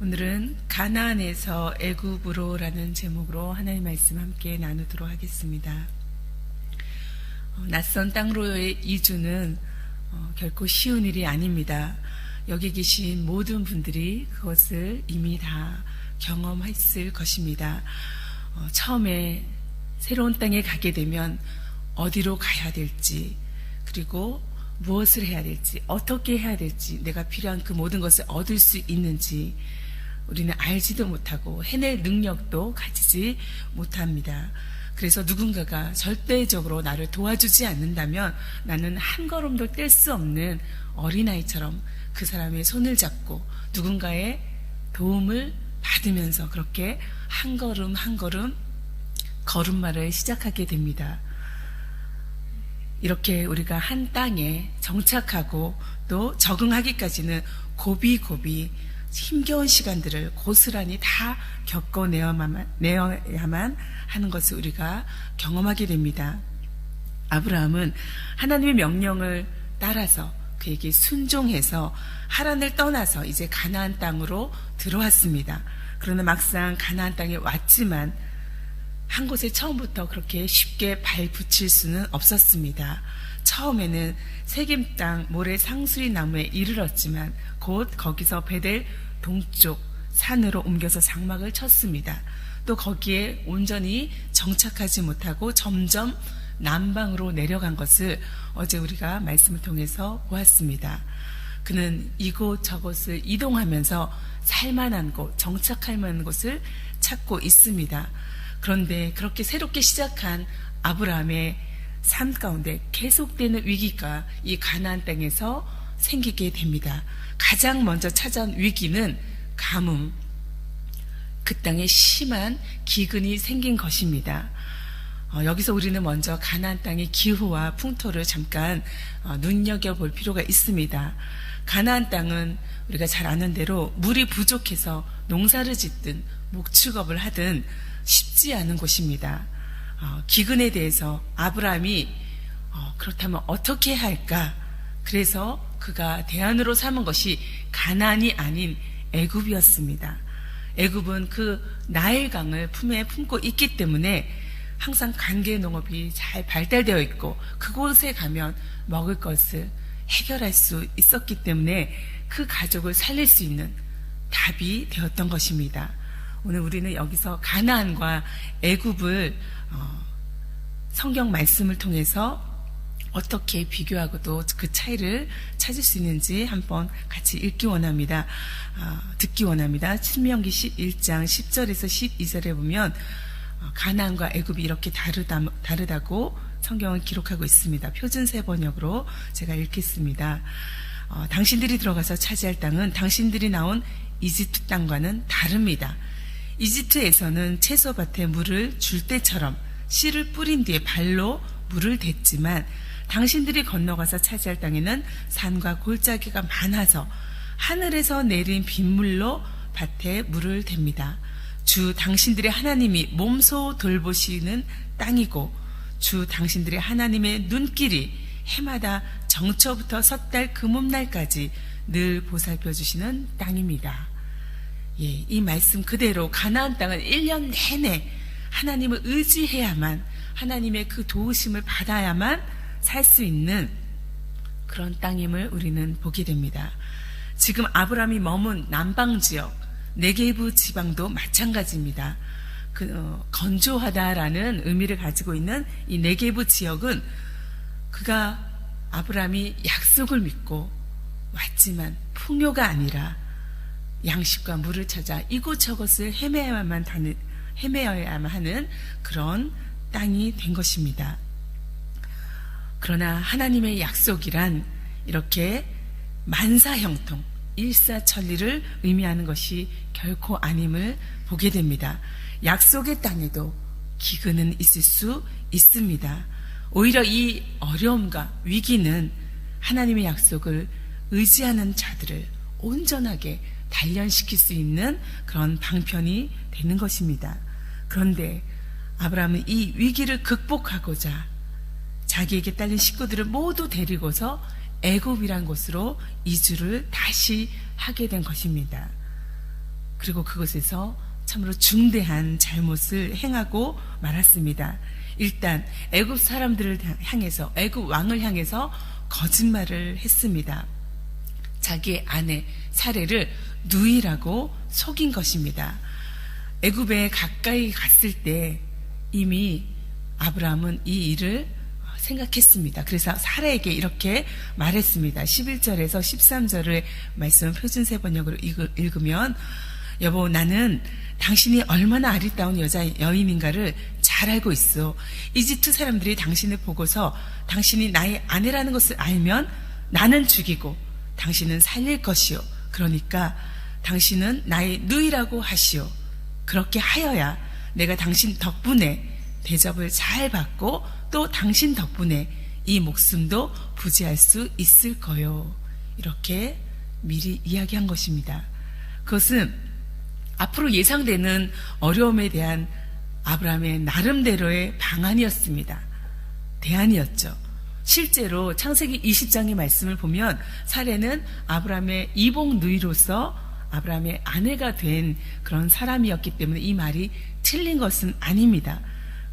오늘은 가나안에서 애굽으로라는 제목으로 하나님 말씀 함께 나누도록 하겠습니다. 어, 낯선 땅으로의 이주는 어, 결코 쉬운 일이 아닙니다. 여기 계신 모든 분들이 그것을 이미 다 경험했을 것입니다. 어, 처음에 새로운 땅에 가게 되면 어디로 가야 될지, 그리고 무엇을 해야 될지, 어떻게 해야 될지, 내가 필요한 그 모든 것을 얻을 수 있는지, 우리는 알지도 못하고 해낼 능력도 가지지 못합니다. 그래서 누군가가 절대적으로 나를 도와주지 않는다면 나는 한 걸음도 뗄 수 없는 어린아이처럼 그 사람의 손을 잡고 누군가의 도움을 받으면서 그렇게 한 걸음 한 걸음 걸음마를 시작하게 됩니다. 이렇게 우리가 한 땅에 정착하고 또 적응하기까지는 고비고비 힘겨운 시간들을 고스란히 다 겪어내야만 내야만 하는 것을 우리가 경험하게 됩니다. 아브라함은 하나님의 명령을 따라서 그에게 순종해서 하란을 떠나서 이제 가나안 땅으로 들어왔습니다. 그러나 막상 가나안 땅에 왔지만 한 곳에 처음부터 그렇게 쉽게 발 붙일 수는 없었습니다. 처음에는 세겜 땅 모래 상수리 나무에 이르렀지만 곧 거기서 베델 동쪽 산으로 옮겨서 장막을 쳤습니다. 또 거기에 온전히 정착하지 못하고 점점 남방으로 내려간 것을 어제 우리가 말씀을 통해서 보았습니다. 그는 이곳 저곳을 이동하면서 살만한 곳, 정착할 만한 곳을 찾고 있습니다. 그런데 그렇게 새롭게 시작한 아브라함의 삶 가운데 계속되는 위기가 이 가나안 땅에서 생기게 됩니다. 가장 먼저 찾아온 위기는 가뭄, 그 땅에 심한 기근이 생긴 것입니다. 어, 여기서 우리는 먼저 가나안 땅의 기후와 풍토를 잠깐 어, 눈여겨 볼 필요가 있습니다. 가나안 땅은 우리가 잘 아는 대로 물이 부족해서 농사를 짓든 목축업을 하든 쉽지 않은 곳입니다. 어, 기근에 대해서 아브라함이 어, 그렇다면 어떻게 할까? 그래서 그가 대안으로 삼은 것이 가난이 아닌 애굽이었습니다. 애굽은 그 나일강을 품에 품고 있기 때문에 항상 관계 농업이 잘 발달되어 있고 그곳에 가면 먹을 것을 해결할 수 있었기 때문에 그 가족을 살릴 수 있는 답이 되었던 것입니다. 오늘 우리는 여기서 가나안과 애굽을 어, 성경 말씀을 통해서 어떻게 비교하고 또그 차이를 찾을 수 있는지 한번 같이 읽기 원합니다. 어, 듣기 원합니다. 신명기 1장 10절에서 12절에 보면 어, 가나안과 애굽이 이렇게 다르다, 다르다고 성경을 기록하고 있습니다. 표준 세 번역으로 제가 읽겠습니다. 어, 당신들이 들어가서 차지할 땅은 당신들이 나온 이집트 땅과는 다릅니다. 이집트에서는 채소밭에 물을 줄 때처럼 씨를 뿌린 뒤에 발로 물을 댔지만 당신들이 건너가서 차지할 땅에는 산과 골짜기가 많아서 하늘에서 내린 빗물로 밭에 물을 댑니다. 주 당신들의 하나님이 몸소 돌보시는 땅이고 주 당신들의 하나님의 눈길이 해마다 정처부터 섣달 금음날까지 늘 보살펴 주시는 땅입니다. 예, 이 말씀 그대로 가나안 땅은 1년 내내 하나님을 의지해야만 하나님의 그 도우심을 받아야만 살 수 있는 그런 땅임을 우리는 보게 됩니다. 지금 아브라함이 머문 남방 지역 네게부 지방도 마찬가지입니다. 그, 어, 건조하다라는 의미를 가지고 있는 이 네게부 지역은 그가 아브라함이 약속을 믿고 왔지만 풍요가 아니라 양식과 물을 찾아 이곳저곳을 헤매야만 하는, 헤매야만 하는 그런 땅이 된 것입니다. 그러나 하나님의 약속이란 이렇게 만사형통, 일사천리를 의미하는 것이 결코 아님을 보게 됩니다. 약속의 땅에도 기근은 있을 수 있습니다. 오히려 이 어려움과 위기는 하나님의 약속을 의지하는 자들을 온전하게 단련시킬 수 있는 그런 방편이 되는 것입니다. 그런데 아브라함은 이 위기를 극복하고자 자기에게 딸린 식구들을 모두 데리고서 애굽이란 곳으로 이주를 다시 하게 된 것입니다. 그리고 그것에서 참으로 중대한 잘못을 행하고 말았습니다. 일단 애굽 사람들을 향해서 애굽 왕을 향해서 거짓말을 했습니다. 자기의 아내 사례를 누이라고 속인 것입니다. 애굽에 가까이 갔을 때 이미 아브라함은 이 일을 생각했습니다. 그래서 사라에게 이렇게 말했습니다. 11절에서 13절의 말씀 표준 세 번역으로 읽으면 여보 나는 당신이 얼마나 아리따운 여자 여인인가를 잘 알고 있어. 이집트 사람들이 당신을 보고서 당신이 나의 아내라는 것을 알면 나는 죽이고 당신은 살릴 것이요. 그러니까 당신은 나의 누이라고 하시오. 그렇게 하여야 내가 당신 덕분에 대접을 잘 받고 또 당신 덕분에 이 목숨도 부지할 수 있을 거요. 이렇게 미리 이야기한 것입니다. 그것은 앞으로 예상되는 어려움에 대한 아브라함의 나름대로의 방안이었습니다. 대안이었죠. 실제로 창세기 20장의 말씀을 보면 사례는 아브라함의 이복 누이로서 아브라함의 아내가 된 그런 사람이었기 때문에 이 말이 틀린 것은 아닙니다.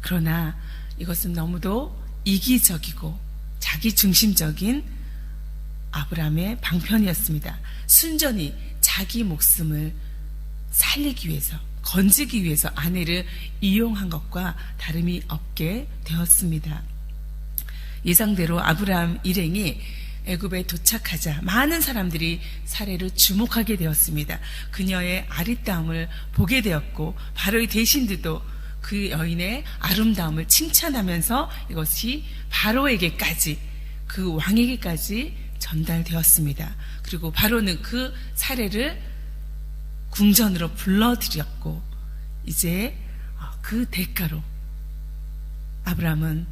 그러나 이것은 너무도 이기적이고 자기 중심적인 아브라함의 방편이었습니다. 순전히 자기 목숨을 살리기 위해서, 건지기 위해서 아내를 이용한 것과 다름이 없게 되었습니다. 예상대로 아브라함 일행이 애굽에 도착하자 많은 사람들이 사례를 주목하게 되었습니다. 그녀의 아리따움을 보게 되었고 바로의 대신들도 그 여인의 아름다움을 칭찬하면서 이것이 바로에게까지 그 왕에게까지 전달되었습니다. 그리고 바로는 그 사례를 궁전으로 불러들였고 이제 그 대가로 아브라함은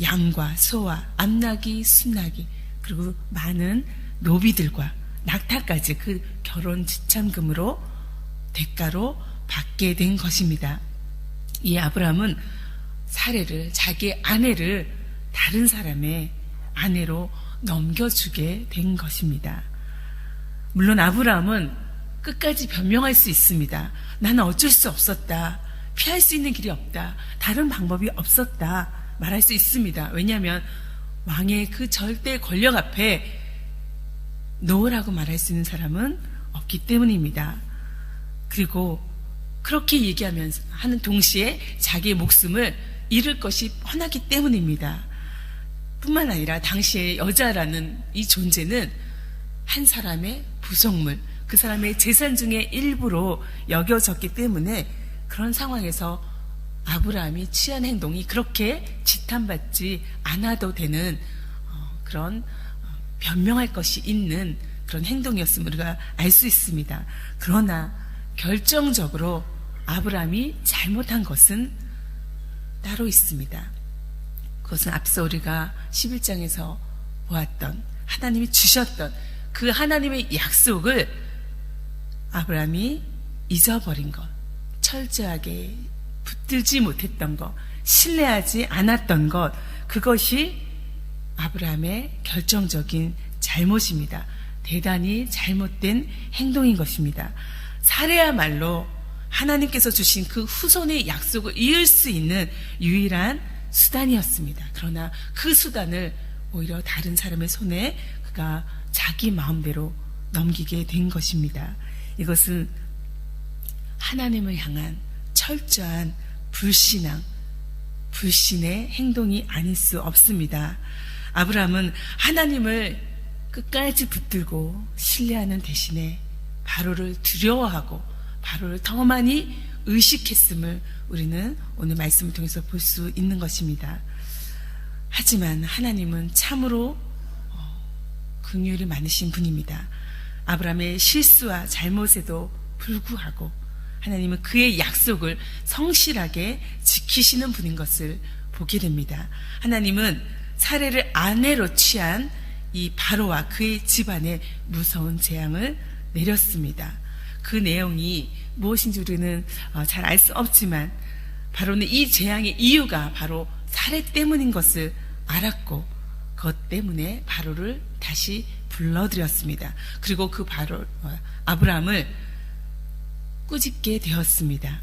양과 소와 암나기, 순나기 그리고 많은 노비들과 낙타까지 그 결혼 지참금으로 대가로 받게 된 것입니다. 이 아브라함은 사례를 자기 아내를 다른 사람의 아내로 넘겨주게 된 것입니다. 물론 아브라함은 끝까지 변명할 수 있습니다. 나는 어쩔 수 없었다. 피할 수 있는 길이 없다. 다른 방법이 없었다. 말할 수 있습니다. 왜냐하면 왕의 그 절대 권력 앞에 노라고 말할 수 있는 사람은 없기 때문입니다. 그리고 그렇게 얘기하면서 하는 동시에 자기의 목숨을 잃을 것이 뻔하기 때문입니다. 뿐만 아니라 당시의 여자라는 이 존재는 한 사람의 부속물, 그 사람의 재산 중에 일부로 여겨졌기 때문에 그런 상황에서 아브라함이 취한 행동이 그렇게 지탄받지 않아도 되는 어, 그런 어, 변명할 것이 있는 그런 행동이었음을 우리가 알 수 있습니다. 그러나 결정적으로 아브라함이 잘못한 것은 따로 있습니다. 그것은 앞서 우리가 11장에서 보았던 하나님이 주셨던 그 하나님의 약속을 아브라함이 잊어버린 것, 철저하게 붙들지 못했던 것, 신뢰하지 않았던 것, 그것이 아브라함의 결정적인 잘못입니다. 대단히 잘못된 행동인 것입니다. 사례야말로 하나님께서 주신 그 후손의 약속을 이을 수 있는 유일한 수단이었습니다. 그러나 그 수단을 오히려 다른 사람의 손에 그가 자기 마음대로 넘기게 된 것입니다. 이것은 하나님을 향한 철저한 불신앙, 불신의 행동이 아닐 수 없습니다. 아브라함은 하나님을 끝까지 붙들고 신뢰하는 대신에 바로를 두려워하고 바로를 더 많이 의식했음을 우리는 오늘 말씀을 통해서 볼 수 있는 것입니다. 하지만 하나님은 참으로 어, 긍휼이 많으신 분입니다. 아브라함의 실수와 잘못에도 불구하고 하나님은 그의 약속을 성실하게 지키시는 분인 것을 보게 됩니다. 하나님은 사례를 아내로 취한 이 바로와 그의 집안에 무서운 재앙을 내렸습니다. 그 내용이 무엇인지 우리는 어, 잘알 수 없지만 바로는 이 재앙의 이유가 바로 살해 때문인 것을 알았고 그것 때문에 바로를 다시 불러들였습니다. 그리고 그 바로 어, 아브라함을 꾸짖게 되었습니다.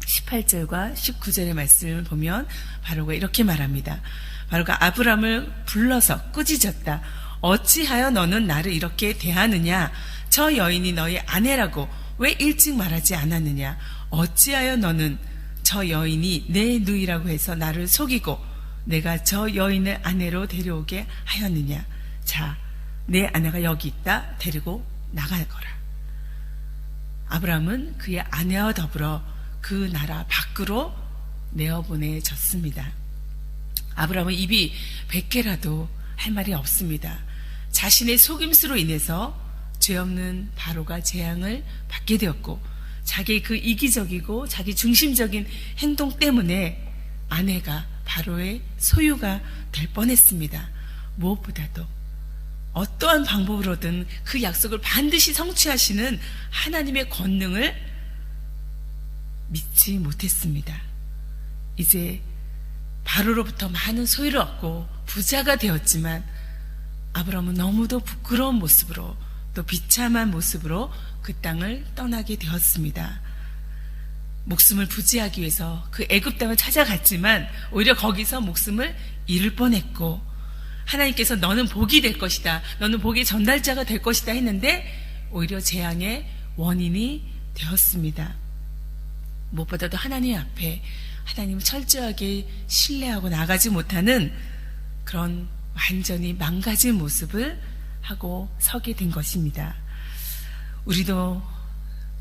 18절과 19절의 말씀을 보면 바로가 이렇게 말합니다. 바로가 아브람을 불러서 꾸짖었다. 어찌하여 너는 나를 이렇게 대하느냐? 저 여인이 너의 아내라고 왜 일찍 말하지 않았느냐? 어찌하여 너는 저 여인이 내 누이라고 해서 나를 속이고 내가 저 여인을 아내로 데려오게 하였느냐? 자, 내 아내가 여기 있다. 데리고 나갈 거라. 아브라함은 그의 아내와 더불어 그 나라 밖으로 내어보내졌습니다. 아브라함은 입이 백 개라도 할 말이 없습니다. 자신의 속임수로 인해서 죄 없는 바로가 재앙을 받게 되었고 자기의 그 이기적이고 자기 중심적인 행동 때문에 아내가 바로의 소유가 될 뻔했습니다. 무엇보다도 어떠한 방법으로든 그 약속을 반드시 성취하시는 하나님의 권능을 믿지 못했습니다. 이제 바로로부터 많은 소유를 얻고 부자가 되었지만 아브라함은 너무도 부끄러운 모습으로 또 비참한 모습으로 그 땅을 떠나게 되었습니다. 목숨을 부지하기 위해서 그 애굽 땅을 찾아갔지만 오히려 거기서 목숨을 잃을 뻔했고 하나님께서 너는 복이 될 것이다. 너는 복의 전달자가 될 것이다 했는데 오히려 재앙의 원인이 되었습니다. 무엇보다도 하나님 앞에 하나님을 철저하게 신뢰하고 나가지 못하는 그런 완전히 망가진 모습을 하고 서게 된 것입니다. 우리도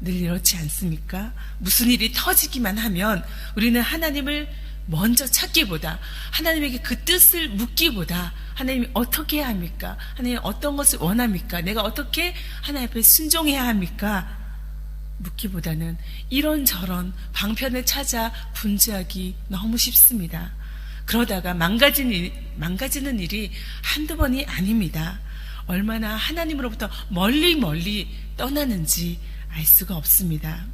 늘 이렇지 않습니까? 무슨 일이 터지기만 하면 우리는 하나님을 먼저 찾기보다 하나님에게 그 뜻을 묻기보다 하나님이 어떻게 해야 합니까? 하나님 어떤 것을 원합니까? 내가 어떻게 하나님 앞에 순종해야 합니까? 묻기보다는 이런저런 방편을 찾아 분주하기 너무 쉽습니다. 그러다가 망가지는, 일, 망가지는 일이 한두 번이 아닙니다. 얼마나 하나님으로부터 멀리 멀리 떠나는지 알 수가 없습니다.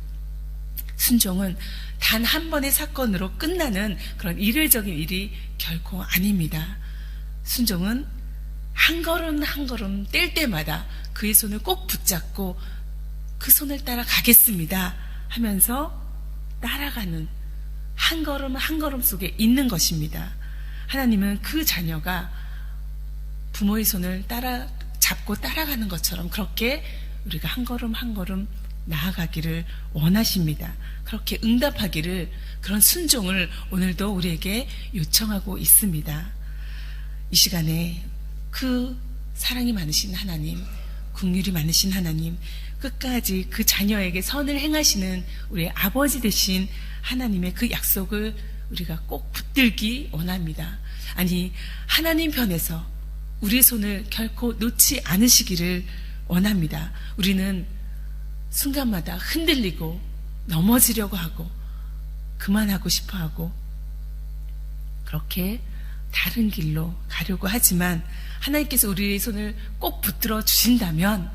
순종은 단 한 번의 사건으로 끝나는 그런 일회적인 일이 결코 아닙니다. 순종은 한 걸음 한 걸음 뗄 때마다 그의 손을 꼭 붙잡고 그 손을 따라 가겠습니다 하면서 따라가는 한 걸음 한 걸음 속에 있는 것입니다. 하나님은 그 자녀가 부모의 손을 따라 잡고 따라가는 것처럼 그렇게 우리가 한 걸음 한 걸음 나아가기를 원하십니다. 그렇게 응답하기를 그런 순종을 오늘도 우리에게 요청하고 있습니다. 이 시간에 그 사랑이 많으신 하나님, 국률이 많으신 하나님, 끝까지 그 자녀에게 선을 행하시는 우리 아버지 되신 하나님의 그 약속을 우리가 꼭 붙들기 원합니다. 아니, 하나님 편에서 우리의 손을 결코 놓지 않으시기를 원합니다. 우리는 순간마다 흔들리고 넘어지려고 하고 그만하고 싶어 하고 그렇게 다른 길로 가려고 하지만 하나님께서 우리의 손을 꼭 붙들어 주신다면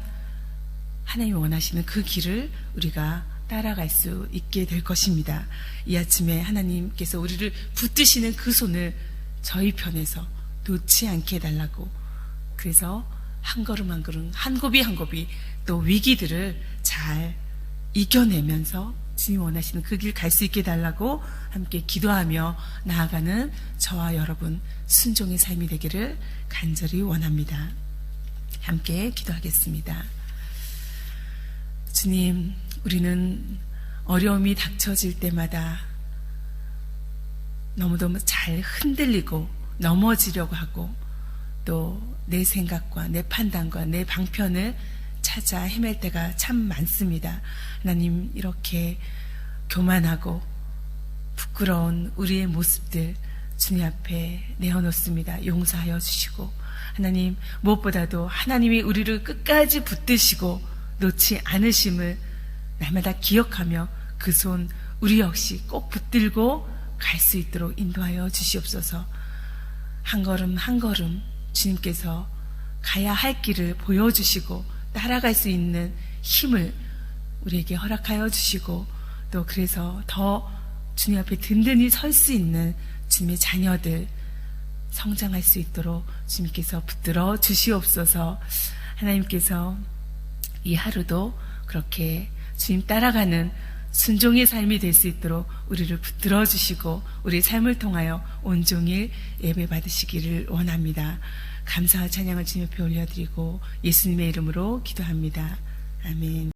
하나님이 원하시는 그 길을 우리가 따라갈 수 있게 될 것입니다. 이 아침에 하나님께서 우리를 붙드시는 그 손을 저희 편에서 놓지 않게 해달라고 그래서 한 걸음 한 걸음 한 고비 한 고비 또 위기들을 잘 이겨내면서 주님 원하시는 그 길 갈 수 있게 달라고 함께 기도하며 나아가는 저와 여러분 순종의 삶이 되기를 간절히 원합니다. 함께 기도하겠습니다. 주님, 우리는 어려움이 닥쳐질 때마다 너무너무 잘 흔들리고 넘어지려고 하고 또 내 생각과 내 판단과 내 방편을 찾아 헤맬 때가 참 많습니다. 하나님, 이렇게 교만하고 부끄러운 우리의 모습들 주님 앞에 내어놓습니다. 용서하여 주시고, 하나님, 무엇보다도 하나님이 우리를 끝까지 붙드시고 놓지 않으심을 날마다 기억하며 그 손 우리 역시 꼭 붙들고 갈 수 있도록 인도하여 주시옵소서. 한 걸음 한 걸음 주님께서 가야 할 길을 보여주시고 따라갈 수 있는 힘을 우리에게 허락하여 주시고 또 그래서 더 주님 앞에 든든히 설 수 있는 주님의 자녀들 성장할 수 있도록 주님께서 붙들어 주시옵소서 하나님께서 이 하루도 그렇게 주님 따라가는 순종의 삶이 될 수 있도록 우리를 붙들어 주시고 우리 삶을 통하여 온종일 예배 받으시기를 원합니다. 감사와 찬양을 주님 옆에 올려드리고 예수님의 이름으로 기도합니다. 아멘.